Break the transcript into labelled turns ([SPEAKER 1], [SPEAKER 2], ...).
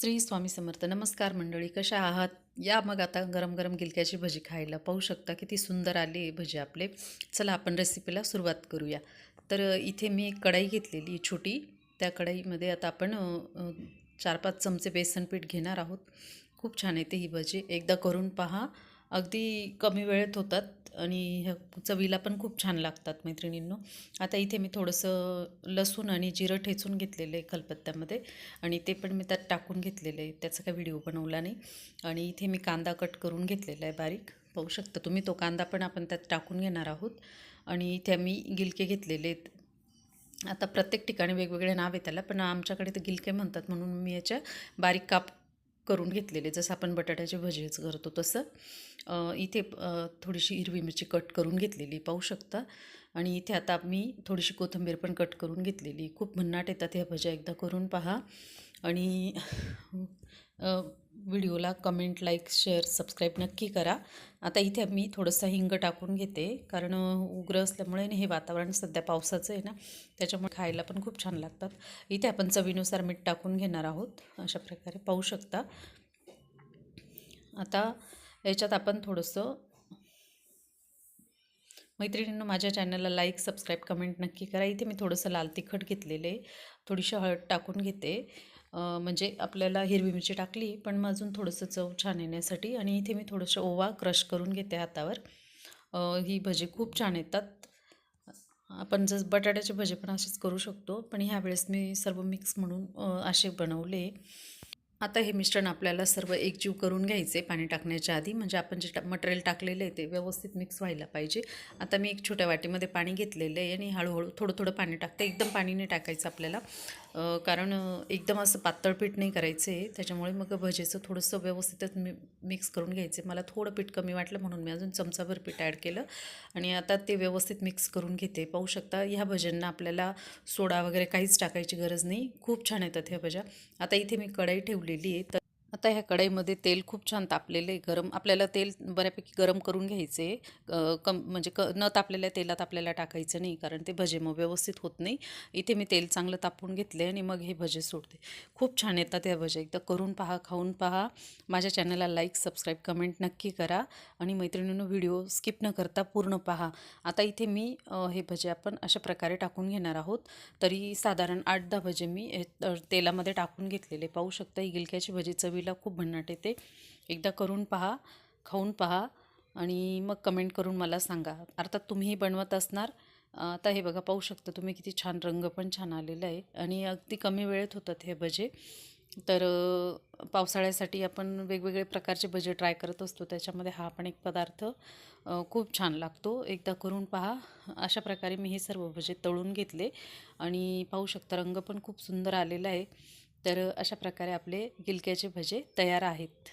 [SPEAKER 1] श्री स्वामी समर्थ नमस्कार मंडळी कशा आहात? या मग आता गरम गरम गिलक्याची भजी खायला पाहू शकता. किती सुंदर आली भजी आपले. चला आपण रेसिपीला सुरुवात करूया. तर इथे मी एक कढाई घेतलेली छोटी. त्या कढाईमध्ये आता आपण चार पाच चमचे बेसन पीठ घेणार आहोत. खूप छान येते ही भजी. एकदा करून पहा. अगदी कमी वेळेत होतात. आणि ह्या चवीला पण खूप छान लागतात मैत्रिणींनो. आता इथे मी थोडंसं लसूण आणि जिरं ठेचून घेतलेलं आहे कलपत्त्यामध्ये आणि ते पण मी त्यात टाकून घेतलेलं आहे. त्याचा काही व्हिडिओ बनवला नाही. आणि इथे मी कांदा कट करून घेतलेला आहे बारीक. पाहू शकता तुम्ही तो कांदा पण आपण त्यात टाकून घेणार आहोत. आणि इथे मी गिलके घेतलेले आहेत. आता प्रत्येक ठिकाणी वेगवेगळे नाव आहे त्याला पण आमच्याकडे तर गिलके म्हणतात म्हणून मी याच्या बारीक काप करून घेतलेले जसं आपण बटाट्याचे भजीच करतो तसं. इथे थोडीशी हिरवी मिरची कट करून घेतलेली पाहू शकता. आणि इथे आता मी थोडीशी कोथिंबीर पण कट करून घेतलेली. खूप भन्नाट येतात ह्या भज्या एकदा करून पहा. आणि व्हिडिओला कमेंट लाईक शेअर सबस्क्राईब नक्की करा. आता इथे मी थोडंसं हिंग टाकून घेते कारण उग्र असल्यामुळे हे वातावरण सध्या पावसाचं आहे ना त्याच्यामुळे खायला पण खूप छान लागतात. इथे आपण चवीनुसार मीठ टाकून घेणार आहोत अशा प्रकारे पाहू शकता. आता याच्यात आपण थोडंसं मैत्रिणींनो माझ्या चॅनलला लाईक सबस्क्राईब कमेंट नक्की करा. इथे मी थोडंसं लाल तिखट घेतलेले थोडीशी हळद टाकून घेते. म्हणजे आपल्याला हिरवी मिरची टाकली पण मग अजून थोडंसं चव छान येण्यासाठी आणि इथे मी थोडंसं ओवा क्रश करून घेते हातावर. ही भजी खूप छान येतात. आपण जर बटाट्याचे भजे पण असेच करू शकतो पण ह्यावेळेस मी सर्व मिक्स म्हणून असे बनवले. आता हे मिश्रण आपल्याला सर्व एकजीव करून घ्यायचे पाणी टाकण्याच्या आधी. म्हणजे आपण जे मटेरियल टाकलेलं आहे ते व्यवस्थित मिक्स व्हायला पाहिजे. आता मी एक छोट्या वाटीमध्ये पाणी घेतलेलं आहे आणि हळूहळू थोडं थोडं पाणी टाकते. एकदम पाणी नाही टाकायचं आपल्याला. कारण एकदम असं पातळ पीठ नाही करायचं आहे त्याच्यामुळे मग भजेचं थोडंसं व्यवस्थितच मी मिक्स करून घ्यायचं. मला थोडं पीठ कमी वाटलं म्हणून मी अजून चमचाभर पीठ ॲड केलं आणि आता ते व्यवस्थित मिक्स करून घेते. पाहू शकता ह्या भज्यांना आपल्याला सोडा वगैरे काहीच टाकायची गरज नाही. खूप छान येतात ह्या भज्या. आता इथे मी कढई ठेवलेली आहे तर आता ह्या कढईमध्ये तेल खूप छान तापलेलं आहे. गरम आपल्याला तेल बऱ्यापैकी गरम करून घ्यायचे. कम म्हणजे क न तापलेल्या तेलात आपल्याला टाकायचं नाही कारण ते भजे मग व्यवस्थित होत नाही. इथे मी तेल चांगलं तापून घेतले आणि मग हे भजे सोडते. खूप छान येतात ह्या भजे. एकदा करून पहा खाऊन पहा. माझ्या चॅनलला लाईक सबस्क्राईब कमेंट नक्की करा. आणि मैत्रिणींनो व्हिडिओ स्किप न करता पूर्ण पहा. आता इथे मी हे भजे आपण अशा प्रकारे टाकून घेणार आहोत. तरी साधारण आठ दहा भजे मी हे, तेलामध्ये टाकून घेतलेले. पाहू शकता ही गिलक्याची भजी चवीला खूप भन्नाट येते. एकदा करून पहा खाऊन पहा आणि मग कमेंट करून मला सांगा. अर्थात तुम्हीही बनवत असणार आता हे बघा पाहू शकता तुम्ही किती छान रंग पण छान आलेला आहे आणि अगदी कमी वेळेत होतात हे भजे. तर पावसाळ्यासाठी आपण वेगवेगळे प्रकारचे भजे ट्राय करत असतो. त्याच्यामध्ये हा पण एक पदार्थ खूप छान लागतो. एकदा करून पहा. अशा प्रकारे मी हे सर्व भजे तळून घेतले आणि पाहू शकता रंग पण खूप सुंदर आलेला आहे. तर अशा प्रकारे आपले गिलक्याचे भजे तयार आहेत.